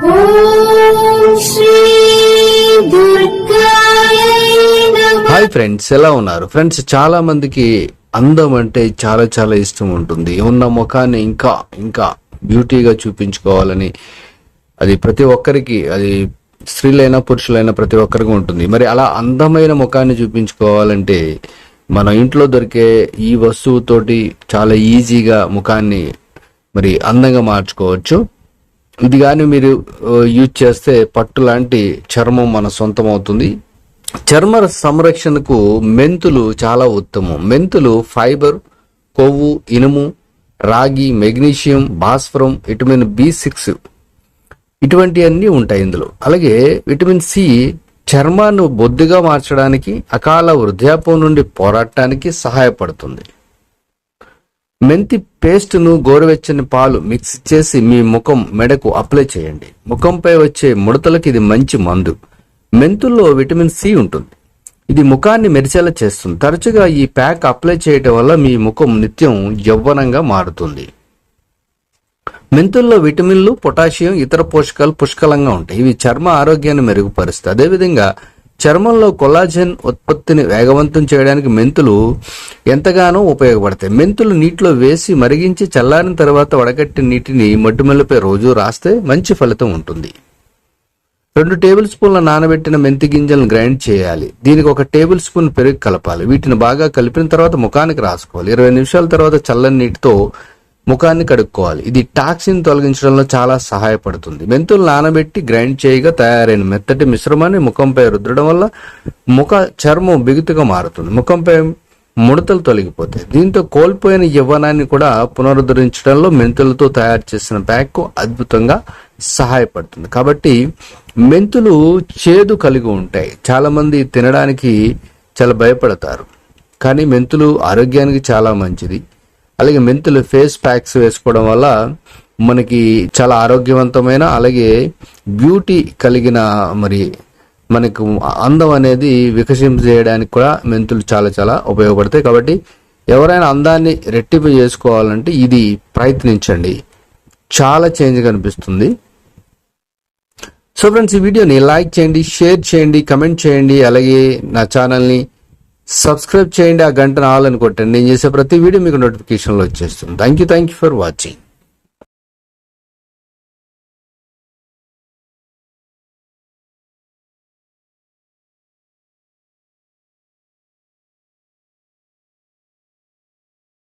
Hi friends ఎలా ఉన్నారు? Friends చాలా మందికి అందం అంటే చాలా చాలా ఇష్టం ఉంటుంది. ఉన్న ముఖాన్ని ఇంకా ఇంకా బ్యూటీగా చూపించుకోవాలని అది ప్రతి ఒక్కరికి అది స్త్రీలైనా పురుషులైనా ప్రతి ఒక్కరికి ఉంటుంది. మరి అలా అందమైన ముఖాన్ని చూపించుకోవాలంటే మన ఇంట్లో దొరికే ఈ వస్తువుతోటి చాలా ఈజీగా ముఖాన్ని మరి అందంగా మార్చుకోవచ్చు. ఇది కానీ మీరు యూజ్ చేస్తే పట్టు లాంటి చర్మం మన సొంతం అవుతుంది చర్మ సంరక్షణకు మెంతులు చాలా ఉత్తమం. మెంతులు ఫైబర్ కొవ్వు ఇనుము రాగి మెగ్నీషియం భాస్వరం విటమిన్ బి సిక్స్ ఇటువంటివన్నీ ఉంటాయి ఇందులో. అలాగే విటమిన్ సి చర్మాన్ని బొద్దుగా మార్చడానికి అకాల వృద్ధాప్యం నుండి పోరాడటానికి సహాయపడుతుంది. మెంతి పేస్ట్ను గోరువెచ్చని పాలు మిక్స్ చేసి మీ ముఖం మెడకు అప్లై చేయండి. ముఖంపై వచ్చే ముడతలకు ఇది మంచి మందు. మెంతుల్లో విటమిన్ సి ఉంటుంది. ఇది ముఖాన్ని మెరిసేలా చేస్తుంది. తరచుగా ఈ ప్యాక్ అప్లై చేయటం వల్ల మీ ముఖం నిత్యం యవ్వనంగా మారుతుంది. మెంతుల్లో విటమిన్లు పొటాషియం ఇతర పోషకాలు పుష్కలంగా ఉంటాయి. ఇవి చర్మ ఆరోగ్యాన్ని మెరుగుపరుస్తాయి. అదేవిధంగా చర్మంలో కొల్లాజెన్ ఉత్పత్తిని వేగవంతం చేయడానికి మెంతులు ఎంతగానో ఉపయోగపడతాయి. మెంతులు నీటిలో వేసి మరిగించి చల్లారిన తర్వాత వడగట్టిన నీటిని మడ్డుమెల్లపై రోజు రాస్తే మంచి ఫలితం ఉంటుంది. రెండు టేబుల్ స్పూన్ల నానబెట్టిన మెంతి గింజలను గ్రైండ్ చేయాలి. దీనికి ఒక టేబుల్ స్పూన్ పెరుగు కలపాలి. వీటిని బాగా కలిపిన తర్వాత ముఖానికి రాసుకోవాలి. ఇరవై నిమిషాల తర్వాత చల్లని నీటితో ముఖాన్ని కడుక్కోవాలి. ఇది టాక్సిన్ తొలగించడంలో చాలా సహాయపడుతుంది. మెంతులు నానబెట్టి గ్రైండ్ చేయగా తయారైన మెత్తటి మిశ్రమాన్ని ముఖంపై రుద్దడం వల్ల ముఖ చర్మం బిగుతుగా మారుతుంది. ముఖంపై ముడతలు తొలగిపోతాయి. దీంతో కోల్పోయిన యవ్వనాన్ని కూడా పునరుద్ధరించడంలో మెంతులతో తయారు చేసిన ప్యాక్ అద్భుతంగా సహాయపడుతుంది. కాబట్టి మెంతులు చేదు కలిగి ఉంటాయి. చాలా మంది తినడానికి చాలా భయపడతారు. కానీ మెంతులు ఆరోగ్యానికి చాలా మంచిది. అలాగే మెంతులు ఫేస్ ప్యాక్స్ వేసుకోవడం వల్ల మనకి చాలా ఆరోగ్యవంతమైన అలాగే బ్యూటీ కలిగిన మరి మనకు అందం అనేది వికసింపజేయడానికి కూడా మెంతులు చాలా చాలా ఉపయోగపడతాయి. కాబట్టి ఎవరైనా అందాన్ని రెట్టింపు చేసుకోవాలంటే ఇది ప్రయత్నించండి. చాలా చేంజ్ కనిపిస్తుంది సో ఫ్రెండ్స్ ఈ వీడియోని లైక్ చేయండి షేర్ చేయండి కమెంట్ చేయండి అలాగే నా ఛానల్ని సబ్స్క్రైబ్ చేయండి ఆ గంటను ఆల్ అని కొట్టండి. నేను చేసే ప్రతి వీడియో మీకు నోటిఫికేషన్లో వచ్చేస్తుంది. Thank you thank you for watching